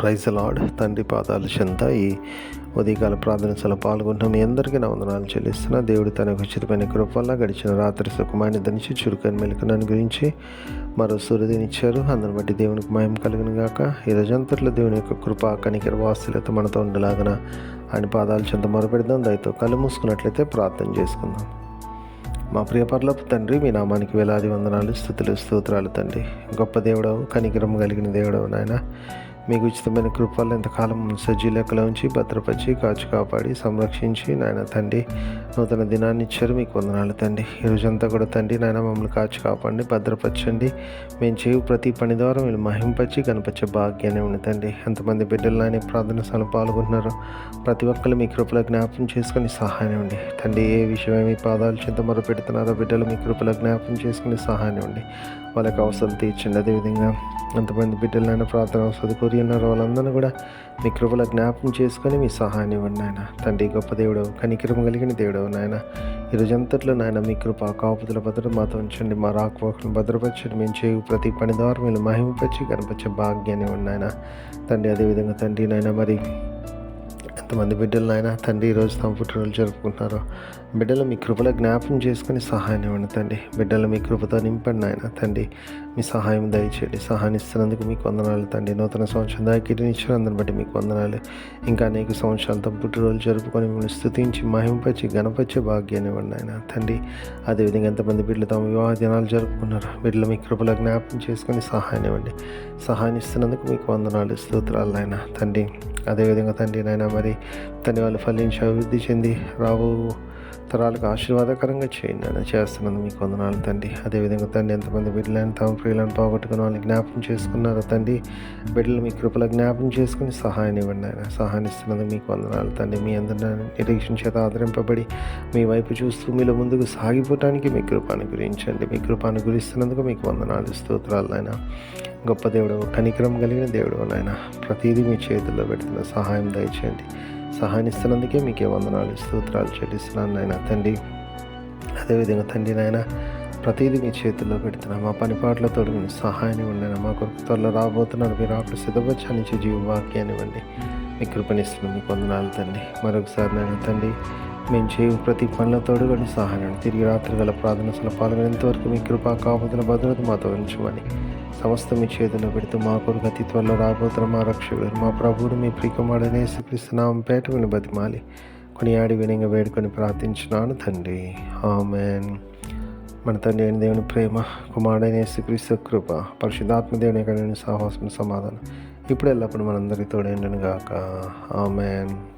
Praise lord తండ్రి పాదాల చెంత ఈ ఉదయకాల ప్రార్థనలో పాల్గొంటాం మీ అందరికీ నా వందనాలు చెల్లిస్తున్నా. దేవుడు తన ఉచితమైన కృప వల్ల గడిచిన రాత్రి సుఖమాన్ని ధనించి చురుకని మెలుకునని గురించి మరో సూర్యుదినిచ్చారు అందరిని బట్టి దేవునికి మాయం కలిగిన గాక. ఈ రోజంతట్లో దేవుని యొక్క కృప కనికర వాసులతో మనతో ఉండలాగన ఆయన పాదాల చెంత మొరపెడదాం. దయతో కళ్ళు మూసుకున్నట్లయితే ప్రార్థన చేసుకుందాం. మా ప్రియ పర్లపు తండ్రి మీ నామానికి వేలాది వందనాలు స్థుతులు స్తోత్రాలు తండ్రి. గొప్ప దేవుడవు కనికరం కలిగిన దేవుడవు నాయన. మీకు ఉచితమైన కృపలు ఎంతకాలం సజ్జీ లెక్కలో ఉంచి భద్రపరిచి కాచు కాపాడి సంరక్షించి నాయన తండ్రి నూతన దినాన్ని ఇచ్చారు. మీకు వందనాలు తండ్రి. ఈ కూడా తండ్రి నాయన మమ్మల్ని కాచు కాపాడి భద్రపరచండి. మేము చేయు ప్రతి పని ద్వారా మీరు మహింపచ్చి కనిపించే భాగ్యాన్ని ఉంది తండ్రి. ఎంతమంది బిడ్డలు నాయన ప్రార్థన స్థలం పాల్గొంటున్నారు ప్రతి ఒక్కరు మీ కృపలో జ్ఞాపకం చేసుకొని సహాయం ఉండి తండ్రి ఏ విషయమే మీ పాదాలు చింత మొర పెడుతున్నారో బిడ్డలు మీ కృపలో జ్ఞాపకం చేసుకుని సహాయం ఉండి వాళ్ళకి అవసరం తీర్చండి. అదేవిధంగా ఎంతమంది బిడ్డలైనా ప్రార్థన అవసరం కోరి ఉన్నారో. వాళ్ళందరూ కూడా మీ కృపల జ్ఞాపకం చేసుకొని మీ సహాయాన్ని ఇవ్వండి నాయన. తండ్రి గొప్ప దేవుడు కనికరం కలిగిన దేవుడు నాయన. ఈ రోజంతట్లో నాయన మీ కృప కాపుతుల భద్రత మాతో ఉంచండి. మా రాకపోకలను భద్రపరచండి. మేము చేయు ప్రతి పని ద్వారా మీరు మహిమపరిచి కనిపించే భాగ్యాన్ని ఉన్నాయన నాయన. తండ్రి అదేవిధంగా తండ్రి నాయన మరి ఎంతమంది బిడ్డలు నాయన తండ్రి ఈరోజు తమ పుట్టినరోజు జరుపుకుంటున్నారో బిడ్డలు మీ కృపలో జ్ఞాపం చేసుకుని సహాయం ఇవ్వండి తండ్రి. బిడ్డలు మీ కృపతో నింపండి నాయన తండ్రి. మీ సహాయం దయచేయండి. సహాయం ఇస్తున్నందుకు మీకు వందనాలు తండ్రి. నూతన సంవత్సరం దాకా ఇచ్చినందుని బట్టి మీకు వందనాలు. ఇంకా అనేక సంవత్సరాలతో పుట్టినరోజు జరుపుకొని మిమ్మల్ని స్థుతించి మహింపచ్చి గణపరిచే భాగ్యాన్ని ఇవ్వండి నాయన తండ్రి. అదేవిధంగా ఎంతమంది బిడ్డలు తమ వివాహ దినాలు జరుపుకున్నారు బిడ్డలు మీ కృపలో జ్ఞాపం చేసుకొని సహాయం ఇవ్వండి. సహాయం ఇస్తున్నందుకు మీకు వందనాలు స్తోత్రాలు నాయన తండ్రి. అదేవిధంగా తండ్రి నాయన మరి తండ్రి వాళ్ళు ఫలించి అభివృద్ధి చెంది రావు తరాలకు ఆశీర్వాదకరంగా చేయండి. అని చేస్తున్నాను మీకు వందనాలు తండ్రి. అదేవిధంగా తండ్రి ఎంతమంది బిడ్డలను తమ ప్రియులను పోగొట్టుకుని వాళ్ళని జ్ఞాపకం చేసుకున్నారో తండ్రి బిడ్డలు మీ కృపల జ్ఞాపకం చేసుకుని సహాయం ఇవ్వండి ఆయన సహాయం మీకు వందనాలు తండ్రి. మీ అందరి నిరీక్షణ చేత ఆదరింపబడి మీ వైపు చూస్తూ మీలో ముందుకు సాగిపోవటానికి మీ కృపాను గురించండి మీ కృపాను గురిస్తున్నందుకు మీకు వందనాలు. స్తోత్రాలు నాయన. గొప్ప దేవుడు కనికరం కలిగిన దేవుడు నాయన. ప్రతిదీ మీ చేతుల్లో పెడుతున్న సహాయం దయచేయండి. సహాయం ఇస్తున్నందుకే మీకే వందనాలు స్తోత్రాలు చెల్లిస్తున్నాను నాయన. తండ్రి అదేవిధంగా తండ్రి నాయన ప్రతిదీ మీ చేతుల్లో పెడుతున్నా మా పనిపాట్లతో మీ సహాయాన్ని ఉండండి మా కొరకు త్వరలో రాబోతున్నారు. మీరు అప్పుడు సిద్ధపచ్చానిచ్చే జీవ వాక్యాన్ని ఇవ్వండి. మీ కృపణిస్తున్నాం మీకు వందనాలు తండ్రి. మరొకసారి నాయన తండ్రి మేము చేయ ప్రతి పనులతోడు కూడా సహాయం తిరిగి రాత్రి గల ప్రార్థన పాల్గొనేంత వరకు మీ కృపా కాపుతున్న భద్రత మాతో ఉంచమని సమస్త మీ చేతిలో పెడుతూ మా కొరకు అతి త్వరలో రాబోతున్న మా రక్షకుడు మా ప్రభువుడు మీ ప్రియకుమారుడనే శ్రీకృష్ణనామం పేట విని బతిమాలి. కొనియాడి వినంగా వేడుకొని ప్రార్థించినాను తండ్రి. ఆమెన్. మన తండ్రి అయిన దేవుని ప్రేమ కుమారుడైన శ్రీకృష్ణ కృప పరిశుద్ధాత్మ దేవుని యొక్క సాహసం సమాధానం ఇప్పుడు ఎల్లప్పుడు మనందరి తోడేండను గాక ఆమెన్.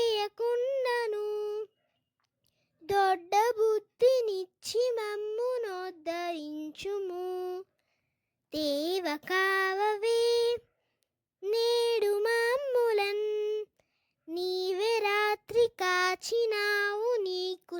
దేవ కావవే నేడు మామ్ములన్ నీవే రాత్రి కాచినావు నీకు